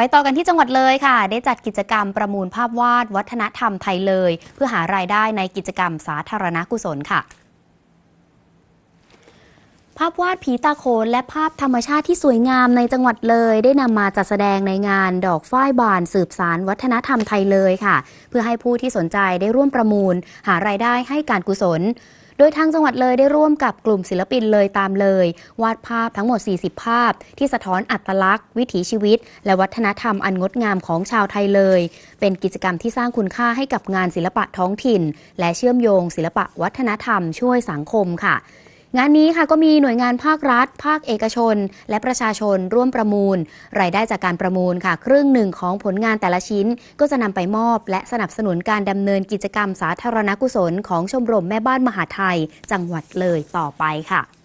ไปต่อกันที่จังหวัดเลยค่ะ ได้จัดกิจกรรมประมูลภาพวาดวัฒนธรรมไทยเลย เพื่อหารายได้ในกิจกรรมสาธารณกุศลค่ะภาพวาดผีตาโขนและภาพธรรมชาติที่สวยงามในจังหวัดเลย ได้นำมาจัดแสดงในงานดอกฝ้ายบานสืบสารวัฒนธรรมไทยเลยค่ะ เพื่อให้ผู้ที่สนใจได้ร่วมประมูล หารายได้ให้การกุศล โดยทางจังหวัดเลยได้ร่วมกับกลุ่มศิลปินเลยตามเลย วาดภาพทั้งหมด 40 ภาพ ที่สะท้อนอัตลักษณ์ วิถีชีวิต และวัฒนธรรมอันงดงามของชาวไทยเลย เป็นกิจกรรมที่สร้างคุณค่าให้กับงานศิลปะท้องถิ่น และเชื่อมโยง ศิลปะวัฒนธรรมช่วยสังคมค่ะ งานนี้ค่ะก็มีหน่วยงานภาครัฐ ภาคเอกชน และประชาชนร่วมประมูล รายได้จากการประมูลค่ะ ครึ่งหนึ่งของผลงานแต่ละชิ้น ก็จะนำไปมอบ และสนับสนุนการดำเนินกิจกรรมสาธารณกุศลของชมรมแม่บ้านมหาไทย จังหวัดเลยต่อไปค่ะ